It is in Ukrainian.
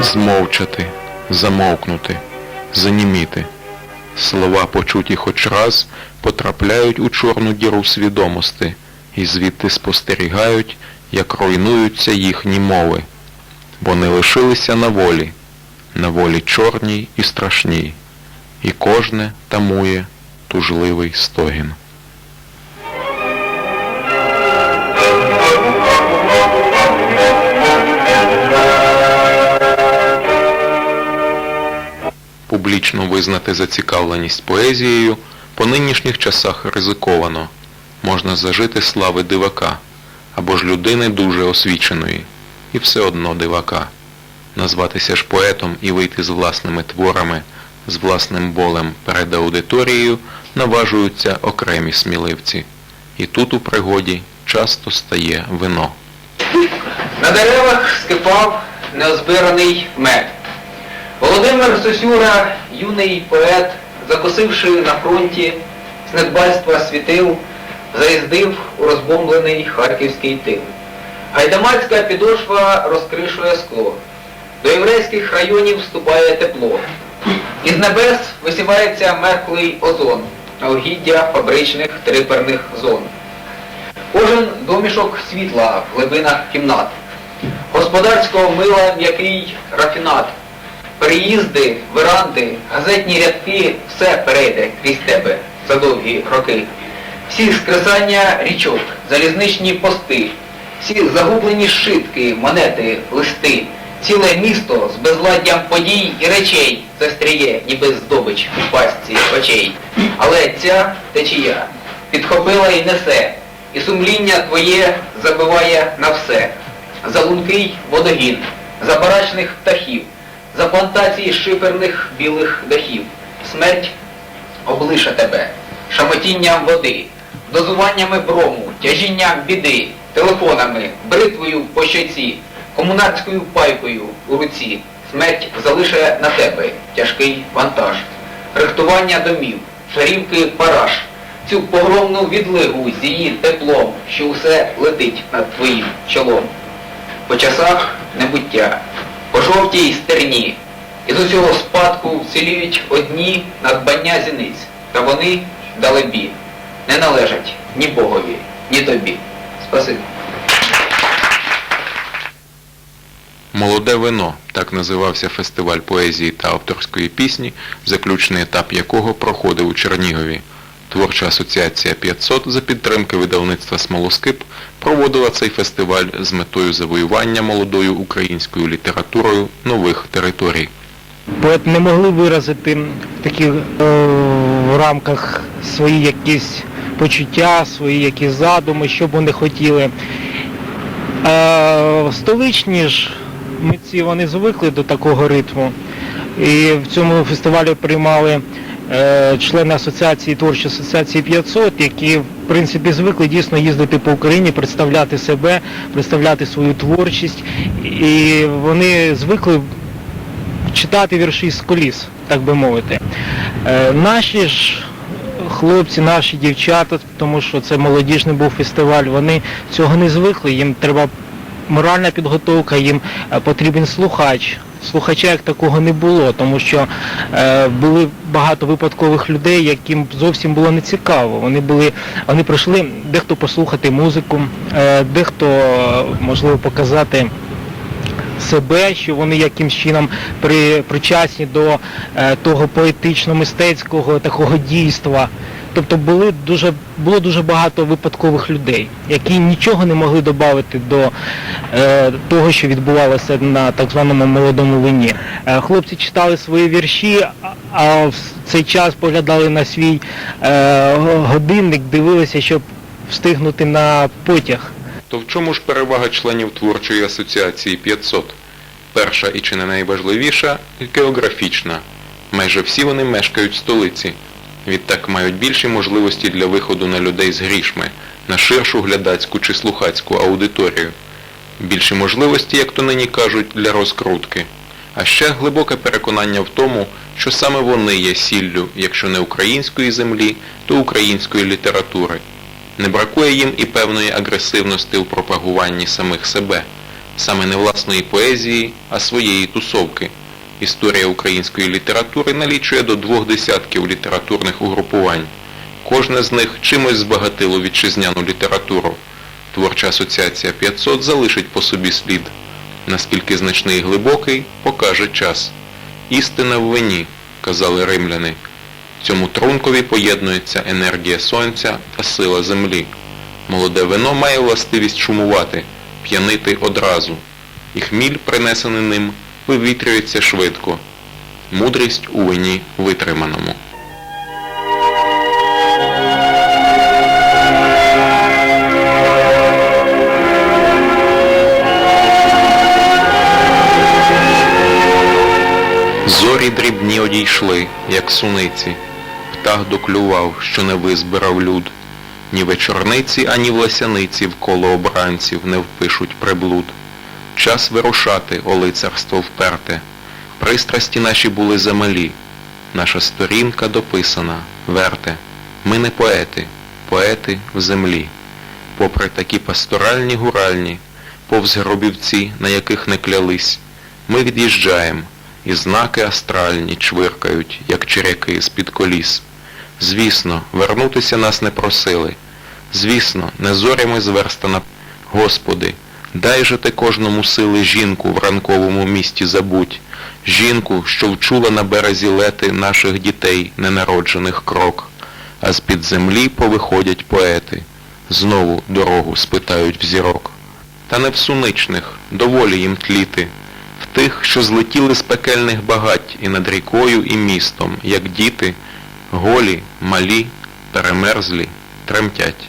Змовчати, замовкнути, заніміти. Слова, почуті хоч раз, потрапляють у чорну діру свідомості і звідти спостерігають, як руйнуються їхні мови. Вони лишилися на волі, на волі чорній і страшній, і кожне тамує тужливий стогін. Визнати зацікавленість поезією по нинішніх часах ризиковано. Можна зажити слави дивака, або ж людини дуже освіченої, і все одно дивака. Назватися ж поетом і вийти з власними творами, з власним болем перед аудиторією наважуються окремі сміливці. І тут у пригоді часто стає вино. На деревах скипав неозбираний мед. Володимир Сосюра, юний поет, закосивши на фронті з недбальства світил, заїздив у розбомблений харківський тил. Гайдамацька підошва розкришує скло. До єврейських районів вступає тепло. Із небес висівається мерклий озон на угіддя фабричних триперних зон. Кожен домішок світла в глибинах кімнат. Господарського мила м'який рафінат. Переїзди, веранди, газетні рядки, все перейде крізь тебе за довгі роки. Всі скресання річок, залізничні пости, всі загублені шитки, монети, листи, ціле місто з безладдям подій і речей застріє, ніби здобич у пастці очей. Але ця течія підхопила і несе, і сумління твоє забиває на все. За лункий водогін, за барачних птахів, за плантації шиперних білих дахів. Смерть облиша тебе, шамотінням води, дозуваннями брому, тяжінням біди, телефонами, бритвою по щоці, комунарською пайкою у руці. Смерть залишає на тебе тяжкий вантаж, рихтування домів, шарівки параш, цю погромну відлигу з її теплом, що усе летить над твоїм чолом. По часах небуття, по жовтій стерні, із усього спадку вціліють одні надбання зіниць, та вони, далебі, не належать ні Богові, ні тобі. Спасибі. Молоде вино так називався фестиваль поезії та авторської пісні, заключний етап якого проходив у Чернігові. Творча асоціація 500 за підтримки видавництва Смолоскип проводила цей фестиваль з метою завоювання молодою українською літературою нових територій. Поет не могли виразити в таких е, в рамках свої якісь почуття, свої якісь задуми, що б вони хотіли. Е, столичні ж митці вони звикли до такого ритму. І в цьому фестивалі приймали члени асоціації, творчої асоціації 500, які в принципі звикли дійсно їздити по Україні, представляти себе, представляти свою творчість. І вони звикли читати вірші з коліс, так би мовити. Е, наші ж хлопці, наші дівчата, тому що це молодіжний був фестиваль, вони цього не звикли, їм треба моральна підготовка, їм е, потрібен слухач. Слухача як такого не було, тому що е, були багато випадкових людей, яким зовсім було не цікаво. Вони були, вони прийшли дехто послухати музику, е, дехто можливо показати себе, що вони якимсь чином при, причасні до е, того поетично-мистецького такого дійства. Тобто були дуже, було дуже багато випадкових людей, які нічого не могли додати до е, того, що відбувалося на так званому молодому вині. Е, хлопці читали свої вірші, а- в цей час поглядали на свій е, годинник, дивилися, щоб встигнути на потяг. То в чому ж перевага членів творчої асоціації 500? Перша і чи не найважливіша географічна. Майже всі вони мешкають в столиці. Відтак мають більші можливості для виходу на людей з грішми, на ширшу глядацьку чи слухацьку аудиторію. Більші можливості, як то нині кажуть, для розкрутки. А ще глибоке переконання в тому, що саме вони є сіллю, якщо не української землі, то української літератури. Не бракує їм і певної агресивності у пропагуванні самих себе. Саме не власної поезії, а своєї тусовки. Історія української літератури налічує до двох десятків літературних угрупувань. Кожне з них чимось збагатило вітчизняну літературу. Творча асоціація 500 залишить по собі слід. Наскільки значний і глибокий, покаже час. Істина в вині, казали римляни. Цьому трункові поєднується енергія сонця та сила землі. Молоде вино має властивість шумувати, п'янити одразу, і хміль, принесений ним, вивітрюється швидко. Мудрість у вині витриманому. Зорі дрібні одійшли, як суниці, птах доклював, що не визбирав люд. Ні вечорниці, ані власяниці вколо обранців не впишуть приблуд. Час вирушати, о лицарство вперте. Пристрасті наші були замалі. Наша сторінка дописана, верте. Ми не поети, поети в землі. Попри такі пасторальні гуральні, повз гробівці, на яких не клялись, ми від'їжджаєм, і знаки астральні чвиркають, як черяки з-під коліс. Звісно, вернутися нас не просили. Звісно, не зорями зверстана. Господи, дай же ти кожному сили жінку в ранковому місті забудь, жінку, що вчула на березі лети наших дітей, ненароджених крок. А з-під землі повиходять поети, знову дорогу спитають в зірок. Та не в суничних, доволі їм тліти, в тих, що злетіли з пекельних багать і над рікою і містом, як діти, голі, малі, перемерзлі, тремтять.